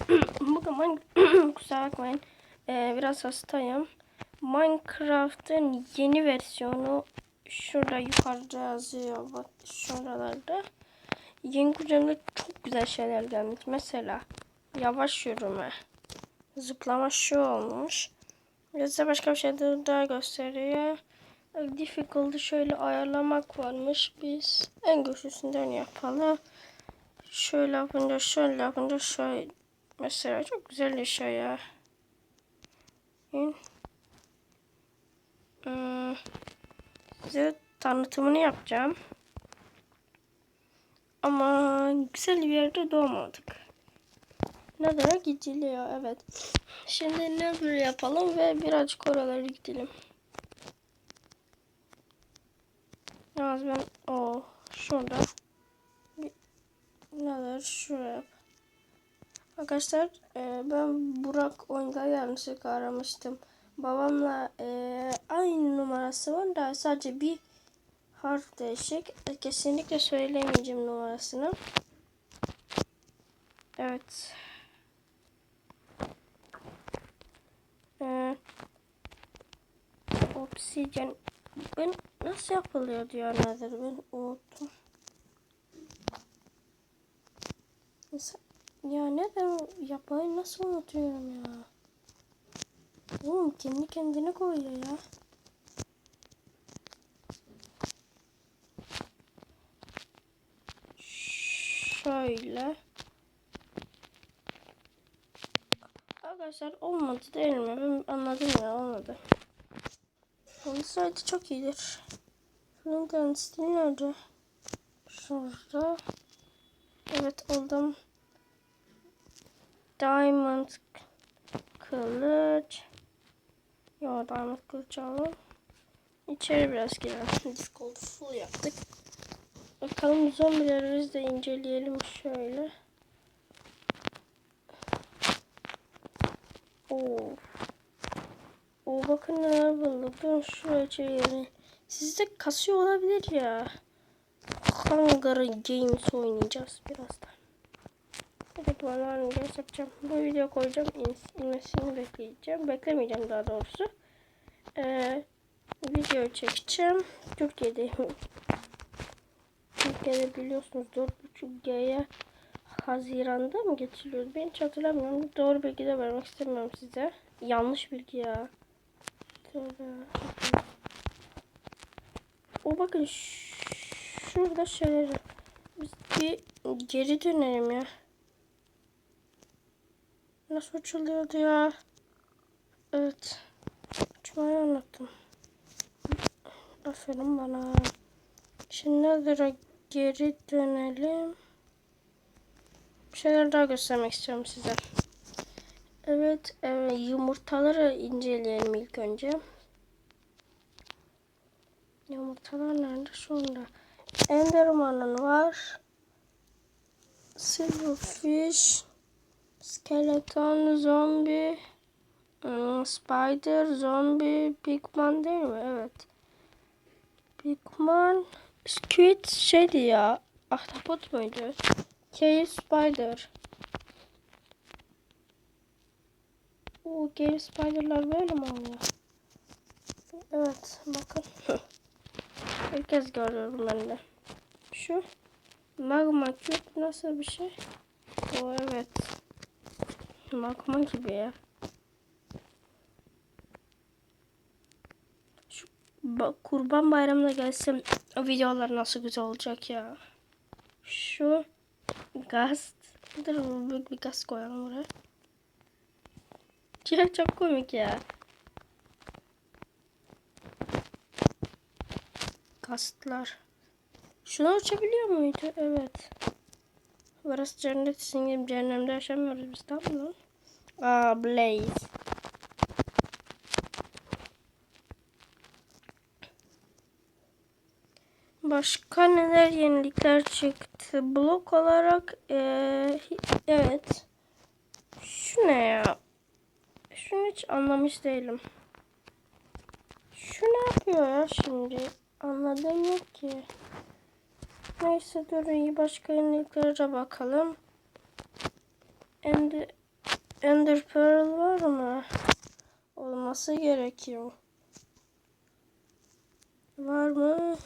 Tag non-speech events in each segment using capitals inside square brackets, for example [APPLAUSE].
[COUGHS] Bugün Mine- [COUGHS] kusura bakmayın. Ee, biraz hastayım. Minecraft'ın yeni versiyonu şurada yukarıda yazıyor. Bak şuralarda. Yeni güncellemede çok güzel şeyler gelmiş. Mesela yavaş yürüme. Zıplama şu olmuş. Size başka bir şey daha gösteriyor. Difficulty şöyle ayarlamak varmış. Biz en güçlüsünden yapalım. Şöyle yapınca şöyle yapınca şöyle. Mesela çok güzel şey ya. Hmm. Size tanıtımını yapacağım. Ama güzel bir yerde doğmadık. Nether'a gidiliyor evet. Şimdi Nether yapalım ve birazcık oralara gidelim. Yalnız ben o şurada Nether şuraya yap. Arkadaşlar e, ben Burak oyunda yanlışlıkla aramıştım. Babamla e, aynı numarası var da sadece bir harf değişik. E, kesinlikle söylemeyeceğim numarasını. Evet. Ee, obsidyen ben nasıl yapılıyor diyor nedir ben unuttum. Mesela, ya neden yapmayı nasıl unutuyorum ya? Oğlum kendi kendine koyuyor ya. Şöyle. Arkadaşlar olmadı değil mi? Ben anladım ya olmadı. Onun saati çok iyidir. Steel nerede? Şurada. Evet oldum. Diamond kılıç. Yo diamond kılıç alalım. İçeri biraz girelim. Discord full yaptık. Bakalım zombileri de inceleyelim şöyle. Oo. Oo bakın neler bulduk. Ben şuraya çevireyim. Sizde kasıyor olabilir ya. Hunger Games oynayacağız birazdan. Giriş yapacağım. Bu video koyacağım. İn, inmesini bekleyeceğim. Beklemeyeceğim daha doğrusu. Ee, video çekeceğim. Türkiye'deyim. Türkiye'de biliyorsunuz 4.5G'ye Haziran'da mı geçiliyordu? Ben hiç hatırlamıyorum. Doğru bilgi de vermek istemiyorum size. Yanlış bilgi ya. O bakın şurada şeyler. Biz bir geri dönelim ya. Nasıl uçuluyordu ya? Evet. Uçmayı anlattım. Aferin bana. Şimdi Nether'a geri dönelim. Bir şeyler daha göstermek istiyorum size. Evet, evet yumurtaları inceleyelim ilk önce. Yumurtalar nerede? Şurada. Enderman'ın var. Silverfish. Skeleton, zombi. ıı, Spider, zombi, pigman değil mi? Evet. Pigman, squid şeydi ya. Ahtapot muydu? Cave spider. O cave spiderlar böyle mi oluyor? Evet bakın. [LAUGHS] Kez görüyorum ben de. Şu magma cube nasıl bir şey? O evet. Magma gibi ya. Şu ba- kurban bayramına gelsem o videolar nasıl güzel olacak ya. Şu gaz. Dur büyük bir gaz koyalım buraya. Ya [LAUGHS] çok komik ya. Kastlar. Şunu uçabiliyor muydu? Evet. Burası cennet sizin gibi cehennemde yaşamıyoruz biz tamam mı? Aa Blaze. Başka neler yenilikler çıktı? Blok olarak ee, evet. Şu ne ya? Şunu hiç anlamış değilim. Şu ne yapıyor ya şimdi? Anladım yok ki. Neyse dur iyi başka yeniliklere bakalım. Ender, Ender Pearl var mı? Olması gerekiyor. Var mı?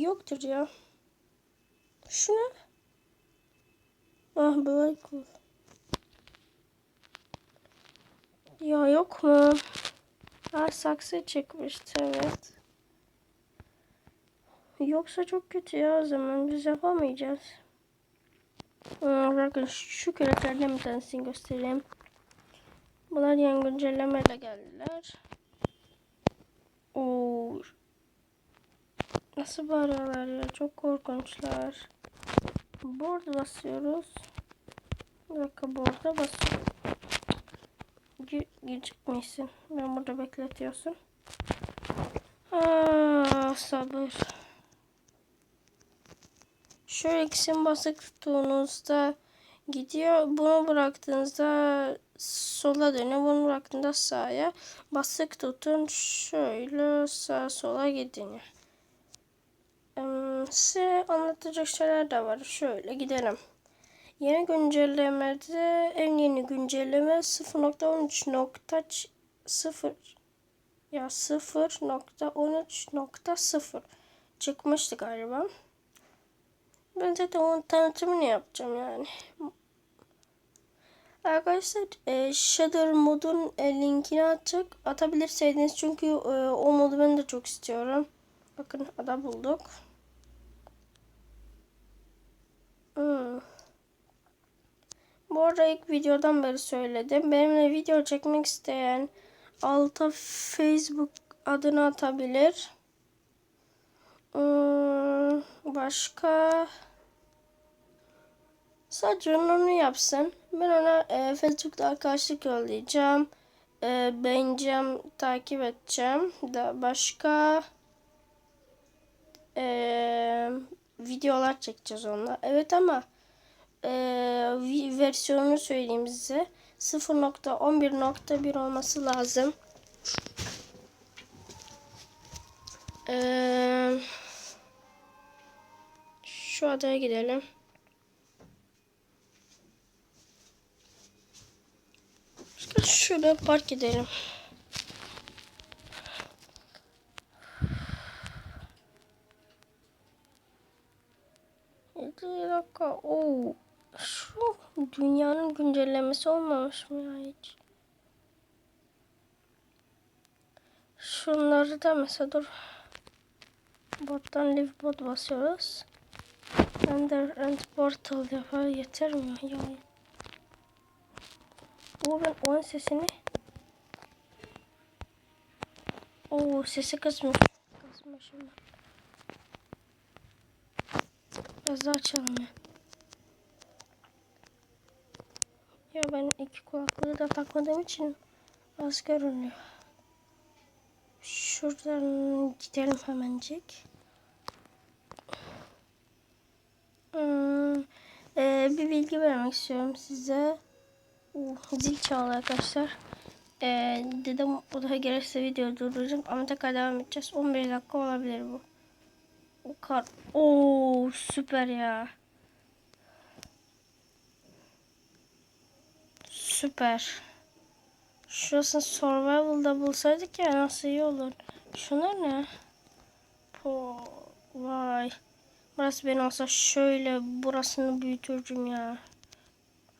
Yoktur ya. Şu ne? Ah Black Wolf. Ya yok mu? Ha saksı çıkmıştı evet. Yoksa çok kötü ya o zaman biz yapamayacağız. Hmm, bakın şu küreklerden bir tanesini göstereyim. Bunlar yeni güncellemeyle geldiler. Oo. Nasıl bağırıyorlar ya? Çok korkunçlar. Board basıyoruz. Bir dakika board'a basıyorum. Gir, girecekmişsin. Ben burada bekletiyorsun. Aa, sabır. Şöyle ikisini basık tuttuğunuzda gidiyor. Bunu bıraktığınızda sola dönüyor. Bunu bıraktığında sağa. Basık tutun. Şöyle sağa sola gidin. Size anlatacak şeyler de var. Şöyle gidelim. Yeni güncellemede en yeni güncelleme 0.13.0 ya 0.13.0 çıkmıştı galiba. Ben zaten onun tanıtımını yapacağım yani. Arkadaşlar e, Shader modun e, linkini atacak. Atabilirseydiniz çünkü e, o modu ben de çok istiyorum. Bakın ada bulduk. Hmm. Bu arada ilk videodan beri söyledim. Benimle video çekmek isteyen alta Facebook adını atabilir. Hmm, başka sadece onu yapsın. Ben ona e, Facebook'ta arkadaşlık yollayacağım. E, beğeneceğim, takip edeceğim. Da başka e, videolar çekeceğiz onunla. Evet ama e, versiyonunu söyleyeyim size. 0.11.1 olması lazım. Ee, şu adaya gidelim. Şuraya park edelim. Bir dakika. Oo. Şu dünyanın güncellemesi olmamış mı ya hiç? Şunları da mesela dur. Bottan live bot basıyoruz. Ender and portal yapar yeter mi ya? O ben oyun sesini Oo sesi kısmış. Kısmışım ben. Biraz daha açalım ya. Ya ben iki kulaklığı da takmadığım için az görünüyor. Şuradan gidelim hemencik. Hmm, e, bir bilgi vermek istiyorum size. Uh, zil çaldı arkadaşlar. E, dedim odaya gelirse video durduracağım ama tekrar devam edeceğiz. 11 dakika olabilir bu. O kar. Oo süper ya. Süper. Şurasını survival'da bulsaydık ya nasıl iyi olur. Şunlar ne? Po vay. Burası ben olsa şöyle burasını büyütürdüm ya.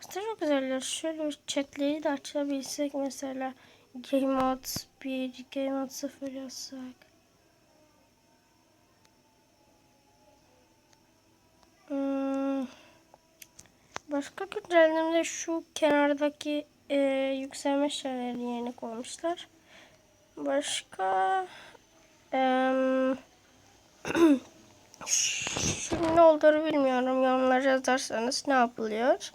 Aslında çok güzeller. Şöyle chatleri de açabilsek mesela. Game Mode 1, Game Mode 0 yazsak. Hmm. Başka güncellemede şu kenardaki e, yükselme şeyleri yeni koymuşlar. Başka e, [CLEARS THROAT] şu ne olduğunu bilmiyorum. Yorumlara yazarsanız ne yapılıyor.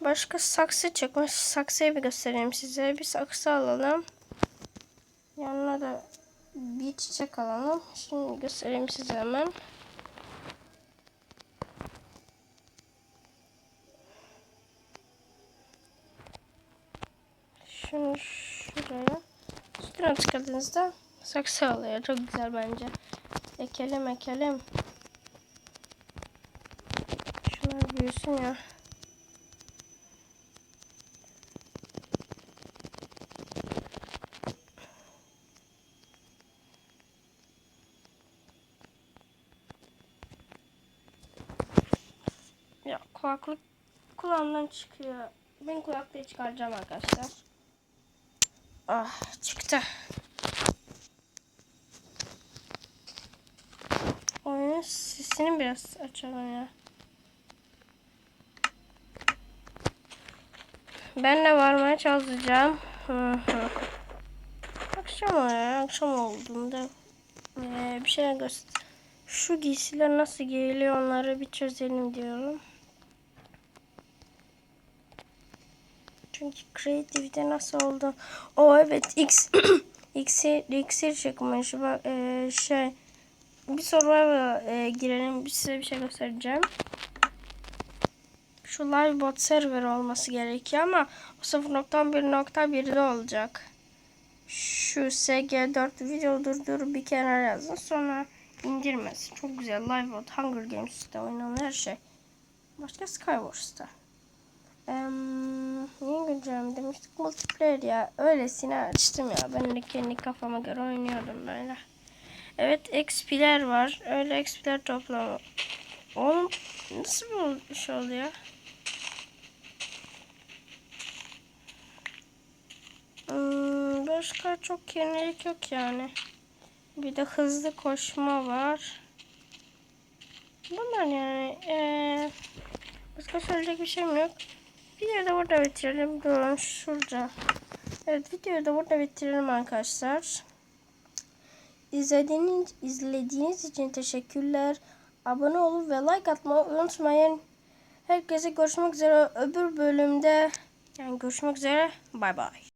Başka saksı çıkmış. Saksıyı bir göstereyim size. Bir saksı alalım. Yanına da bir çiçek alalım. Şimdi göstereyim size hemen. Şunu şuraya. Üstüne çıkardığınızda saksı oluyor. Çok güzel bence. Ekelim ekelim. Şunlar büyüsün ya. Ya kulaklık kulağımdan çıkıyor. Ben kulaklığı çıkaracağım arkadaşlar. Ah çıktı. Sesini biraz açalım ya. Ben de varmaya çalışacağım. Akşam oluyor. Akşam olduğunda ee, bir şey göster. Şu giysiler nasıl giyiliyor onları bir çözelim diyorum. Çünkü Creative'de nasıl oldu? O evet X X'e X'e çıkmış. Bak ee, şey bir soruya e, girelim. Size bir şey göstereceğim. Şu live bot server olması gerekiyor ama o 0.1.1'de olacak. Şu SG4 video durdur bir kenara yazın. Sonra indirmesin. Çok güzel. Live bot Hunger Games'te oynanır her şey. Başka Skywars'ta. Em, niye güncelleme demiştik? Multiplayer ya. Öylesine açtım ya. Ben de kendi kafama göre oynuyordum böyle. Evet XP'ler var. Öyle XP'ler toplama. Oğlum nasıl bir şey oluyor? Hmm, başka çok yenilik yok yani. Bir de hızlı koşma var. Bunlar yani. Ee, başka söyleyecek bir şeyim yok. Videoyu da burada bitirelim. Durun şurada. Evet videoyu da burada bitirelim arkadaşlar. İzlediğiniz, izlediğiniz için teşekkürler. Abone olup ve like atmayı unutmayın. Herkese görüşmek üzere öbür bölümde. Yani görüşmek üzere. Bay bay.